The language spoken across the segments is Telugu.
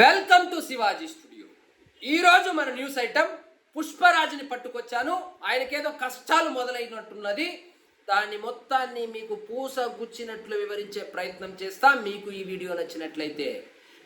Welcome to Shivaji studio. ఈరోజు మన న్యూస్ ఐటమ్ పుష్పరాజుని పట్టుకొచ్చాను. ఆయనకేదో కష్టాలు మొదలైనట్టున్నది. దాన్ని మొత్తాన్ని మీకు పూస గుచ్చినట్లు వివరించే ప్రయత్నం చేస్తా. మీకు ఈ వీడియో నచ్చినట్లయితే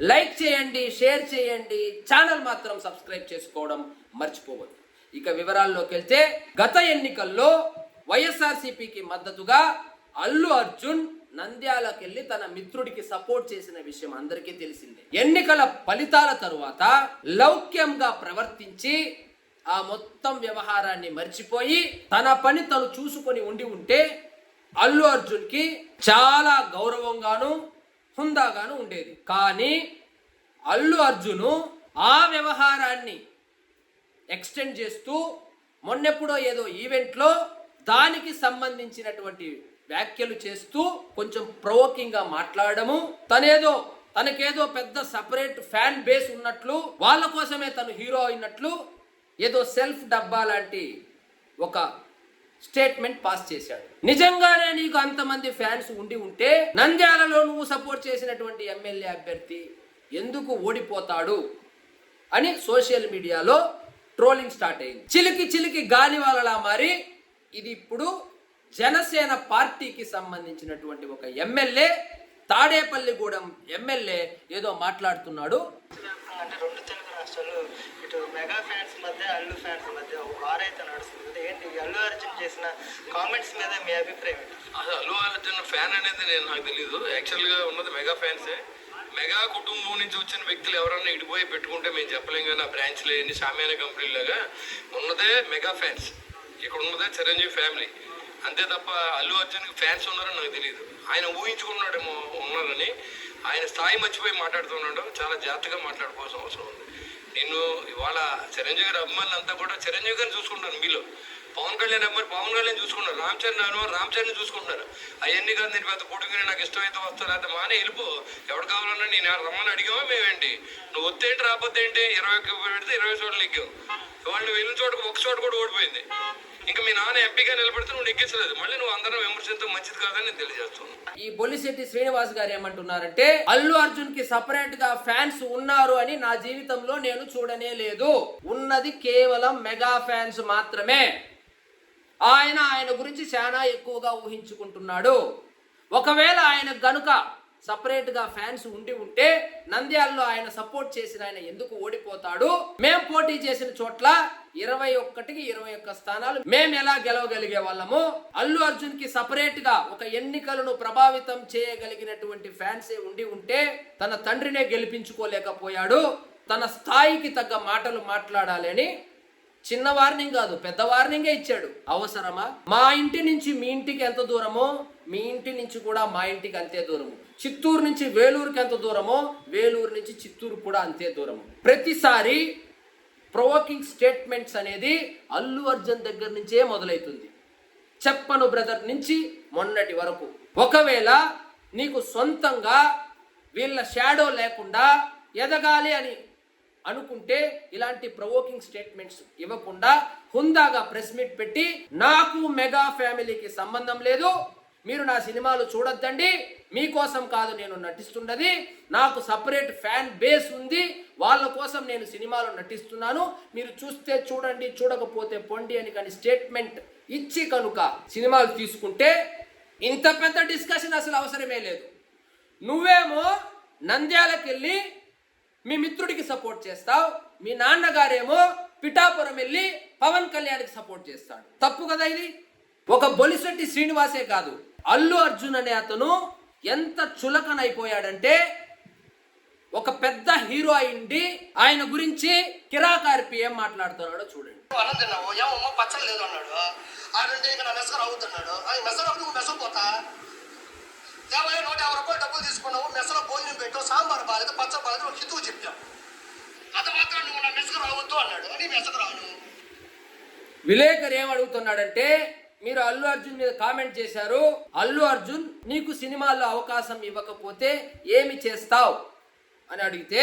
లైక్ చేయండి షేర్ చేయండి. ఛానల్ మాత్రం సబ్స్క్రైబ్ చేసుకోవడం మర్చిపోవద్దు. ఇక వివరాల్లోకి వెళ్తే గత ఎన్నికల్లో వైఎస్ఆర్సీపీకి మద్దతుగా అల్లు అర్జున్ నంద్యాలకెళ్ళి తన మిత్రుడికి సపోర్ట్ చేసిన విషయం అందరికీ తెలిసిందే. ఎన్నికల ఫలితాల తరువాత లౌక్యంగా ప్రవర్తించి ఆ మొత్తం వ్యవహారాన్ని మర్చిపోయి తన పని తను చూసుకొని ఉండి ఉంటే అల్లు అర్జున్కి చాలా గౌరవంగాను హుందాగాను ఉండేది. కానీ అల్లు అర్జును ఆ వ్యవహారాన్ని ఎక్స్టెండ్ చేస్తూ మొన్నెప్పుడో ఏదో ఈవెంట్లో దానికి సంబంధించినటువంటి వ్యాఖ్యలు చేస్తూ కొంచెం ప్రవోకింగ్గా మాట్లాడము. తనేదో తనకేదో పెద్ద సపరేట్ ఫ్యాన్ బేస్ ఉన్నట్లు వాళ్ళ కోసమే తను హీరో అయినట్లు ఏదో సెల్ఫ్ డబ్బా లాంటి ఒక స్టేట్మెంట్ పాస్ చేశాడు. నిజంగానే నీకు అంతమంది ఫ్యాన్స్ ఉండి ఉంటే నంద్యాలలో నువ్వు సపోర్ట్ చేసినటువంటి ఎమ్మెల్యే అభ్యర్థి ఎందుకు ఓడిపోతాడు అని సోషల్ మీడియాలో ట్రోలింగ్ స్టార్ట్ అయింది. చిలికి చిలికి గాలి వాళ్ళలా మారి ఇది ఇప్పుడు జనసేన పార్టీకి సంబంధించినటువంటి ఒక ఎమ్మెల్యే తాడేపల్లిగూడెం ఎమ్మెల్యే ఏదో మాట్లాడుతున్నాడు. అంటే రెండు తెలుగు రాష్ట్రాలు ఇటు మెగా ఫ్యాన్స్ మధ్య అల్లు ఫ్యాన్స్ మధ్య ఒక వార్ అయితే నడుస్తుంది. ఏంటి? అల్లు అర్జున్ చేసిన కామెంట్స్ మీద మీ అభిప్రాయం అసలు అల్లు అర్జున్ ఫ్యాన్ అనేది నేను నాకు తెలియదు యాక్చువల్గా ఉన్నది మెగా ఫ్యాన్సే. మెగా కుటుంబం నుంచి వచ్చిన వ్యక్తులు ఎవరన్నా ఇడిపోయి పెట్టుకుంటే మేము చెప్పలేం కానీ ఆ బ్రాంచ్లు ఎన్ని సామాన్య కంపెనీలాగా ఉన్నదే మెగా ఫ్యాన్స్. ఇక్కడ ఉన్నదే చిరంజీవి ఫ్యామిలీ. అంతే తప్ప అల్లు అర్జున్కి ఫ్యాన్స్ ఉన్నారని నాకు తెలియదు ఆయన ఊహించుకున్నాడేమో ఉన్నారని ఆయన స్థాయి మర్చిపోయి మాట్లాడుతున్నాడు. చాలా జాగ్రత్తగా మాట్లాడుకోవాల్సిన అవసరం ఉంది. నేను ఇవాళ చిరంజీవి గారి అభిమానులు అంతా కూడా చిరంజీవి గారిని చూసుకుంటాను మీలో. పవన్ కళ్యాణ్ అభిమాని పవన్ కళ్యాణ్ చూసుకున్నారు రామ్ చరణ్ అనుమారు రామ్ చరణ్ చూసుకుంటున్నారు. అవన్నీ కాదు నేను పెద్ద కొడుకుని నాకు ఇష్టమైతే వస్తా లేకపోతే మానే వెళ్ళిపో. ఎవడు కావాలన్నా నేను రమ్మని అడిగామా మేమేంటి? నువ్వు వస్తేంటి రాకపోతే ఏంటి? ఇరవై ఒక్క పెడితే ఇరవై చోట్ల ఎక్కావు వాళ్ళు వెళ్ళిన చోటకు ఒక చోట కూడా ఓడిపోయింది. ఇంకా మీ నాన్న ఎంపీగా నిలబడితే నువ్వు నెగ్గించలేదు మళ్ళీ నువ్వు అందరం విమర్శించడం మంచిది కాదని నేను తెలియజేస్తున్నాను. ఈ బొలిశెట్టి శ్రీనివాస్ గారు ఏమంటున్నారంటే అల్లు అర్జున్కి సపరేట్గా ఫ్యాన్స్ ఉన్నారు అని నా జీవితంలో నేను చూడనే లేదు. ఉన్నది కేవలం మెగా ఫ్యాన్స్ మాత్రమే. ఆయన ఆయన గురించి చాలా ఎక్కువగా ఊహించుకుంటున్నాడు. ఒకవేళ ఆయన గనుక సపరేట్గా ఫ్యాన్స్ ఉండి ఉంటే నంద్యాలలో ఆయన సపోర్ట్ చేసిన ఆయన ఎందుకు ఓడిపోతాడు? మేం పోటీ చేసిన చోట్ల ఇరవై ఒక్కటికి ఇరవై ఒక్క స్థానాలు మేము ఎలా గెలవగలిగే వాళ్ళము? అల్లు అర్జున్కి సపరేట్గా ఒక ఎన్నికలను ప్రభావితం చేయగలిగినటువంటి ఫ్యాన్సే ఉండి ఉంటే తన తండ్రినే గెలిపించుకోలేకపోయాడు. తన స్థాయికి తగ్గ మాటలు మాట్లాడాలి అని చిన్న వార్నింగ్ కాదు పెద్ద వార్నింగే ఇచ్చాడు. అవసరమా? మా ఇంటి నుంచి మీ ఇంటికి ఎంత దూరమో? మీ ఇంటి నుంచి కూడా మా ఇంటికి అంతే దూరము. చిత్తూరు నుంచి వేలూరుకి ఎంత దూరమో? వేలూరు నుంచి చిత్తూరు కూడా అంతే దూరము. ప్రతిసారి ప్రొవోకింగ్ స్టేట్మెంట్స్ అనేది అల్లు అర్జున్ దగ్గర నుంచే మొదలవుతుంది చెప్పను బ్రదర్ నుంచి మొన్నటి వరకు. ఒకవేళ నీకు సొంతంగా వీళ్ళ షాడో లేకుండా ఎదగాలి అని అనుకుంటే ఇలాంటి ప్రవోకింగ్ స్టేట్మెంట్స్ ఇవ్వకుండా హుందాగా ప్రెస్ మీట్ పెట్టి నాకు మెగా ఫ్యామిలీకి సంబంధం లేదు మీరు నా సినిమాలు చూడొద్దండి. మీకోసం కాదు నేను నటిస్తున్నది. నాకు సపరేట్ ఫ్యాన్ బేస్ ఉంది. వాళ్ళ కోసం నేను సినిమాలు నటిస్తున్నాను. మీరు చూస్తే చూడండి చూడకపోతే పొండి అని కానీ స్టేట్మెంట్ ఇచ్చి కనుక సినిమాలు తీసుకుంటే ఇంత పెద్ద డిస్కషన్ అసలు అవసరమే లేదు. నువ్వేమో నంద్యాలకెళ్ళి మీ మిత్రుడికి సపోర్ట్ చేస్తావు. మీ నాన్నగారేమో పిఠాపురం వెళ్ళి పవన్ కళ్యాణ్కి సపోర్ట్ చేస్తాడు. తప్పు కదా ఇది? ఒక బొలిశెట్టి శ్రీనివాసే కాదు. అల్లు అర్జున్ అనే అతను ఎంత చులకనైపోయాడంటే ఒక పెద్ద హీరో అయింది ఆయన గురించి కిరాకార్పి ఏం మాట్లాడుతున్నాడో చూడండి. అన్నం తిన్నావు? ఏమమ్మా పచ్చడి లేదు అన్నాడు. ఆడంటే ఇక నా మెసరు అవుతున్నాడు అది మెసరు అవుతుంది మెసపోతా యాభై నూట యాభై రూపాయలు డబ్బులు తీసుకున్నావు మెసలో భోజనం పెట్టు సాంబార్ బాగాలేదు పచ్చడి బాగాలేదు ఒక హితువు చెప్పావు. అది మాత్రం నువ్వు నా మెసకు రావద్దు అన్నాడు. అని మెసకు రాను విలేకరు ఏం అడుగుతున్నాడంటే మీరు అల్లు అర్జున్ మీద కామెంట్ చేశారు అల్లు అర్జున్ నీకు సినిమాల్లో అవకాశం ఇవ్వకపోతే ఏమి చేస్తావు? అని అడిగితే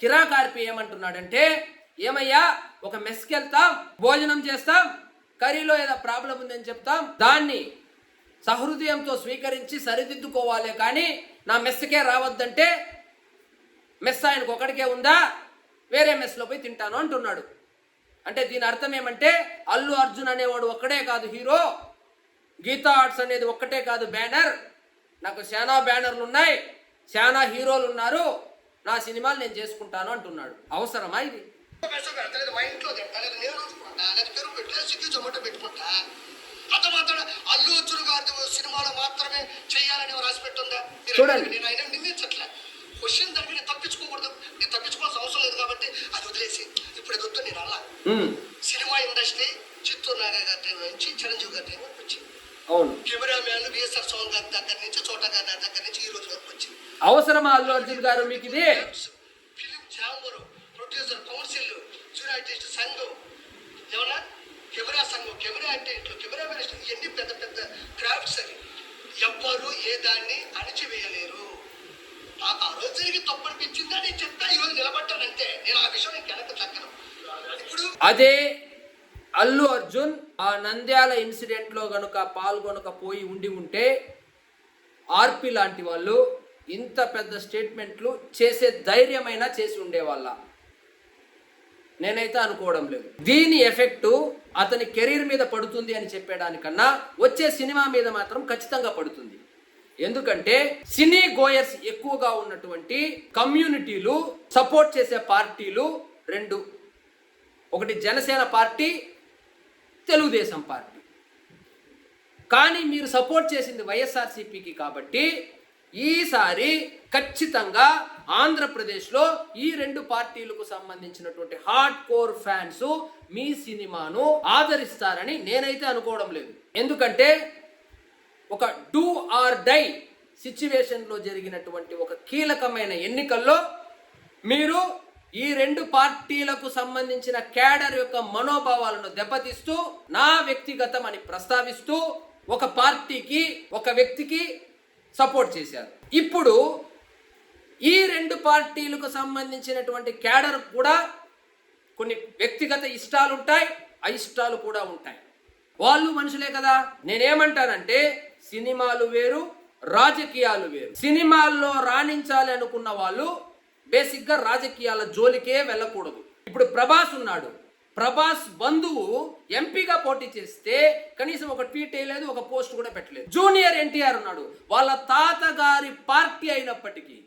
కిరాకార్పి ఏమంటున్నాడంటే ఏమయ్యా ఒక మెస్కి వెళ్తాం భోజనం చేస్తాం కర్రీలో ఏదో ప్రాబ్లం ఉందని చెప్తాం దాన్ని సహృదయంతో స్వీకరించి సరిదిద్దుకోవాలి కానీ నా మెస్కే రావద్దంటే మెస్ ఆయనకు ఒకటికే ఉందా? వేరే మెస్లో పోయి తింటాను అంటున్నాడు. అంటే దీని అర్థం ఏమంటే అల్లు అర్జున్ అనేవాడు ఒక్కడే కాదు హీరో. గీతా ఆర్ట్స్ అనేది ఒక్కటే కాదు బ్యానర్. నాకు చాలా బ్యానర్లు ఉన్నాయి చాలా హీరోలు ఉన్నారు. నా సినిమాలు నేను చేసుకుంటాను అంటున్నాడు. అవసరమా ఇది? మెస పెడతలేదు మా ఇంట్లో తింటా లేదా నేను చూసుకుంటా లేదా పెరుగు పెట్టి సిగ్గు జొమాటో పెట్టుకుంటా అంత మాత్రం అల్లు అర్జున్ గారి సినిమాలో మాత్రమే చేయాలని రాసి పెట్టుందా మీరు చూడండి. అడగండి, నేను ఆయన నిందించట్లే క్వశ్చన్ దానికి నేను తప్పించుకోకూడదు నేను తప్పించుకోవాల్సిన అవసరం లేదు కాబట్టి అది వదిలేసి ఇప్పుడు ఇది వద్దు నేను అలా um, cinema industry Chittoor Naga గారి నుంచి చిరంజీవి గారి టైం వరకు వచ్చింది అవును కెమెరామ్యాన్ బిఎస్ఆర్ సౌండ్ గారి దగ్గర నుంచి చోట గారి దగ్గర నుంచి ఈ రోజు వరకు వచ్చింది అవసరమా అల్లు అర్జున్ గారు? మీకు ఇది? ప్రొడ్యూసర్ కౌన్సిల్ ఆర్టిస్ట్ సంఘం. ఏమన్నా? కెమెరా సంఘం కెమెరా ఆర్టిస్టులు కెమెరా మినిస్టర్ ఇవన్నీ పెద్ద పెద్ద క్రాఫ్ట్స్ అవి. ఎవ్వరు ఏ దాన్ని అణిచివేయలేరు. నాకు ఆ రోజు జరిగి తప్పు అనిపించిందా? నేను చెప్తా ఈరోజు నిలబడ్డానంటే నేను ఆ విషయం నేను వెనక తగ్గను. ఇప్పుడు అదే అల్లు అర్జున్ ఆ నంద్యాల ఇన్సిడెంట్లో గనుక పాల్గొనకపోయి ఉండి ఉంటే ఆర్పి లాంటి వాళ్ళు ఇంత పెద్ద స్టేట్మెంట్లు చేసే ధైర్యమైనా చేసి ఉండేవాళ్ళ. నేనైతే అనుకోవడం లేదు. దీని ఎఫెక్టు అతని కెరీర్ మీద పడుతుంది అని చెప్పేదానికన్నా వచ్చే సినిమా మీద మాత్రం ఖచ్చితంగా పడుతుంది. ఎందుకంటే సినీ గోయర్స్ ఎక్కువగా ఉన్నటువంటి కమ్యూనిటీలు సపోర్ట్ చేసే పార్టీలు రెండు. ఒకటి జనసేన పార్టీ తెలుగుదేశం పార్టీ. కానీ మీరు సపోర్ట్ చేసింది వైఎస్ఆర్సీపీకి కాబట్టి ఈసారి ఖచ్చితంగా ఆంధ్రప్రదేశ్లో ఈ రెండు పార్టీలకు సంబంధించినటువంటి హార్డ్ కోర్ ఫ్యాన్స్ మీ సినిమాను ఆదరిస్తారని నేనైతే అనుకోవడం లేదు. ఎందుకంటే ఒక డూ ఆర్ డై సిచ్యువేషన్లో జరిగినటువంటి ఒక కీలకమైన ఎన్నికల్లో మీరు ఈ రెండు పార్టీలకు సంబంధించిన క్యాడర్ యొక్క మనోభావాలను దెబ్బతీస్తూ నా వ్యక్తిగతం అని ప్రస్తావిస్తూ ఒక పార్టీకి ఒక వ్యక్తికి సపోర్ట్ చేశారు. ఇప్పుడు ఈ రెండు పార్టీలకు సంబంధించినటువంటి క్యాడర్ కూడా కొన్ని వ్యక్తిగత ఇష్టాలు ఉంటాయి అయిష్టాలు కూడా ఉంటాయి. వాళ్ళు మనుషులే కదా. నేనేమంటానంటే సినిమాలు వేరు రాజకీయాలు వేరు. సినిమాల్లో రాణించాలి అనుకున్న వాళ్ళు బేసిక్గా రాజకీయాల జోలికే వెళ్ళకూడదు. ఇప్పుడు ప్రభాస్ ఉన్నాడు. ప్రభాస్ బంధువు ఎంపీగా పోటీ చేస్తే కనీసం ఒక ట్వీట్ వేయలేదు ఒక పోస్ట్ కూడా పెట్టలేదు. జూనియర్ ఎన్టీఆర్ ఉన్నాడు. వాళ్ళ తాతగారి పార్టీ అయినప్పటికీ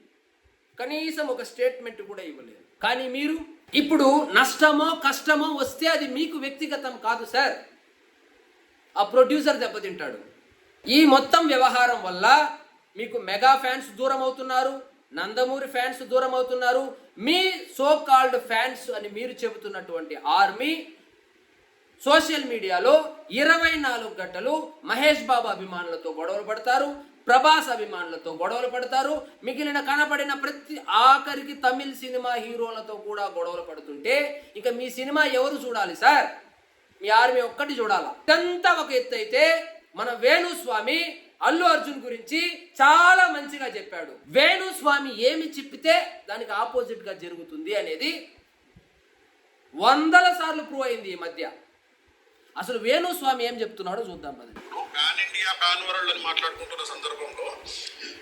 కనీసం ఒక స్టేట్మెంట్ కూడా ఇవ్వలేదు. కానీ మీరు ఇప్పుడు నష్టమో కష్టమో వస్తే అది మీకు వ్యక్తిగతం కాదు సార్. ఆ ప్రొడ్యూసర్ దెబ్బతింటాడు. ఈ మొత్తం వ్యవహారం వల్ల మీకు మెగా ఫ్యాన్స్ దూరం అవుతున్నారు. నందమూరి ఫ్యాన్స్ దూరం అవుతున్నారు మీ సో కాల్డ్ ఫ్యాన్స్ అని మీరు చెబుతున్నటువంటి ఆర్మీ సోషల్ మీడియాలో ఇరవై నాలుగు గంటలు మహేష్ బాబు అభిమానులతో గొడవలు పడతారు ప్రభాస్ అభిమానులతో గొడవలు పడతారు మిగిలిన కనపడిన ప్రతి ఆఖరికి తమిళ్ సినిమా హీరోలతో కూడా గొడవలు పడుతుంటే ఇక మీ సినిమా ఎవరు చూడాలి సార్? మీ ఆర్మీ ఒక్కటి చూడాలా? ఇదంతా ఒక ఎత్తు అయితే మన వేణుస్వామి అల్లు అర్జున్ గురించి చాలా మంచిగా చెప్పాడు. వేణుస్వామి ఏమి చెప్పితే దానికి ఆపోజిట్గా జరుగుతుంది అనేది వందల సార్లు ప్రూవ్ అయింది ఈ మధ్య. అసలు వేణుస్వామి ఏం చెప్తున్నాడో చూద్దాం పదండి. పాన్ ఇండియా పాన్ వరల్డ్ అని మాట్లాడుకుంటున్న సందర్భంలో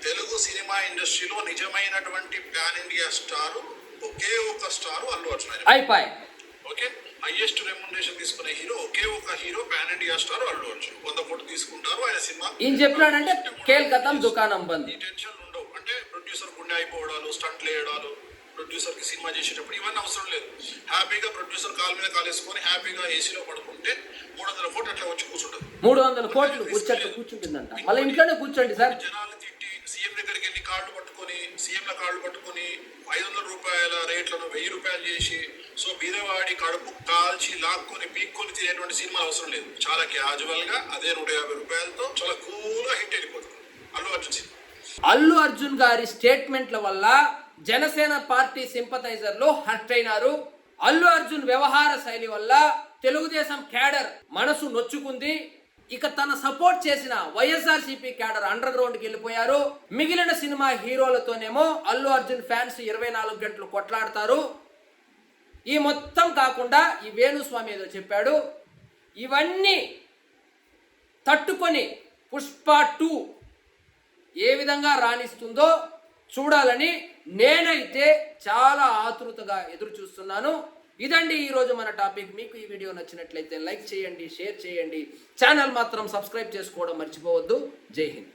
తెలుగు సినిమా ఇండస్ట్రీలో నిజమైనటువంటి పాన్ ఇండియా స్టార్ ఒకే ఒక స్టార్ అల్లు అర్జున్. అయిపోయి ఓకే? హైయెస్ట్ రెమ్యునరేషన్ తీసుకునే హీరో ఒకే ఒక hero pan India star Allu Arjun. వంద కోట్లు తీసుకుంటారు ఆయన సినిమా. ఈయన చెప్పినాడంటే కేల్కతం దుకాణం బంద్. ఈ టెన్షన్ ఉండవు. అంటే ప్రొడ్యూసర్ గుండె అయిపోవడాలు స్టంట్లు వేయడాలు ప్రొడ్యూసర్కి సినిమా చేసేటప్పుడు ఇవన్నీ అవసరం లేదు. హ్యాపీగా ప్రొడ్యూసర్ కాలు మీద కాలేసుకొని హ్యాపీగా ఏసీలో పడుకుంటే మూడు వందల కోట్లు అట్లా వచ్చి కూర్చుంటుంది. మూడు వందల కోట్లు కూర్చొని కూర్చుంటుందంట. మళ్ళీ ఇంట్లోనే కూర్చోండి సార్. జనాలు సీఎం దగ్గరికి వెళ్ళి కార్డు పట్టుకొని సీఎంల కార్డు పట్టుకొని ఐదు వందల రూపాయల రేట్లను వెయ్యి రూపాయలు చేసి సో బీదవాడి కడుపు కాల్చి లాక్కొని పీక్కొని తినేటువంటి సినిమా అవసరం లేదు. చాలా క్యాజువల్గా అదే నూట యాభై రూపాయలతో చాలా కూల్గా హిట్ వెళ్ళిపోతుంది అల్లు అర్జున్ సినిమా. అల్లు అర్జున్ గారి స్టేట్మెంట్ల వల్ల జనసేన పార్టీ సింపథైజర్లు హర్ట్ అయినారు. అల్లు అర్జున్ వ్యవహార శైలి వల్ల తెలుగుదేశం క్యాడర్ మనసు నొచ్చుకుంది. ఇక తన సపోర్ట్ చేసిన వైఎస్ఆర్సీపీ క్యాడర్ అండర్ గ్రౌండ్కి వెళ్ళిపోయారు. మిగిలిన సినిమా హీరోలతోనేమో అల్లు అర్జున్ ఫ్యాన్స్ ఇరవై నాలుగు గంటలు కొట్లాడతారు. ఈ మొత్తం కాకుండా ఈ వేణుస్వామి ఏదో చెప్పాడు. ఇవన్నీ తట్టుకొని పుష్ప టూ ఏ విధంగా రాణిస్తుందో చూడాలని నేనైతే చాలా ఆతృతగా ఎదురు చూస్తున్నాను ఇదండి ఈరోజు మన టాపిక్. మీకు ఈ వీడియో నచ్చినట్లయితే లైక్ చేయండి షేర్ చేయండి. ఛానల్ మాత్రం సబ్స్క్రైబ్ చేసుకోవడం మర్చిపోవద్దు. జై హింద్.